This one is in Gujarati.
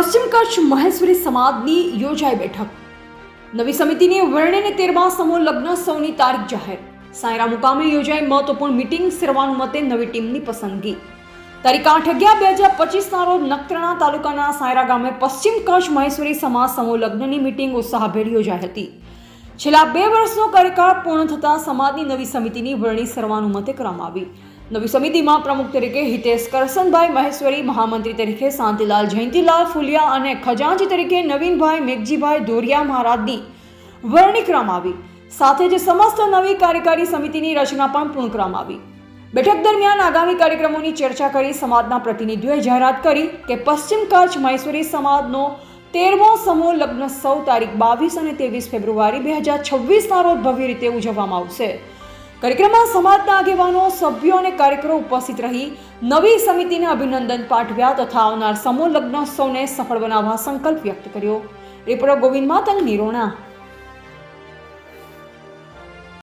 પશ્ચિમ કચ્છ મહેશ્વરી સમાજની યોજાઈ બેઠક. નવી સમિતિની વર્ણને તેરમા સમૂહ લગ્ન સૌની તારીખ જાહેર. સાયરા મુકામે યોજાઈ મહત્વપૂર્ણ મિટિંગ સર્વાનુમતે નવી ટીમની પસંદગી. તારીખ આઠ અગિયાર બે હજાર પચીસના રોજ નખત્રાણા તાલુકાના સાયરા ગામે પશ્ચિમ કચ્છ મહેશ્વરી સમાજ સમૂહ લગ્નની મિટિંગ ઉત્સાહભેર યોજાઈ હતી. છેલ્લા બે વર્ષનો કાર્યકાળ પૂર્ણ થતાં સમાજની નવી સમિતિની વરણી સર્વાનુમતે કરવામાં આવી. નવી સમિતિમાં પ્રમુખ તરીકે હિતેશ કરસનભાઈ, મહેશ્વરી મહામંત્રી તરીકે શાંતિલાલ જયંતિલાલ ફુલિયા અને ખજાનજી તરીકે નવીનભાઈ મેઘજીભાઈ ધોરિયા મહારાજની વર્ણિક્રમ આવી. સાથે જ સમસ્ત નવી કાર્યકારી સમિતિની રચના પણ પૂર્ણક્રમ આવી. બેઠક દરમિયાન આગામી કાર્યક્રમોની ચર્ચા કરી સમાજના પ્રતિનિધિઓએ જાહેરાત કરી કે પશ્ચિમ કચ્છ મહેશ્વરી સમાજનો તેરમો સમૂહ લગ્ન સૌ તારીખ બાવીસ અને ત્રેવીસ ફેબ્રુઆરી બે હજાર છવ્વીસના રોજ ભવ્ય રીતે ઉજવવામાં આવશે. કાર્યક્રમમાં સમાજના આગેવાનો, સભ્યો અને કાર્યકરો ઉપસ્થિત રહી નવી સમિતિને અભિનંદન પાઠવ્યા તથા આવનાર સમૂહ લગ્નોત્સવને સફળ બનાવવા સંકલ્પ વ્યક્ત કર્યો. રિપોર્ટર ગોવિંદ માતંગ નિરોણા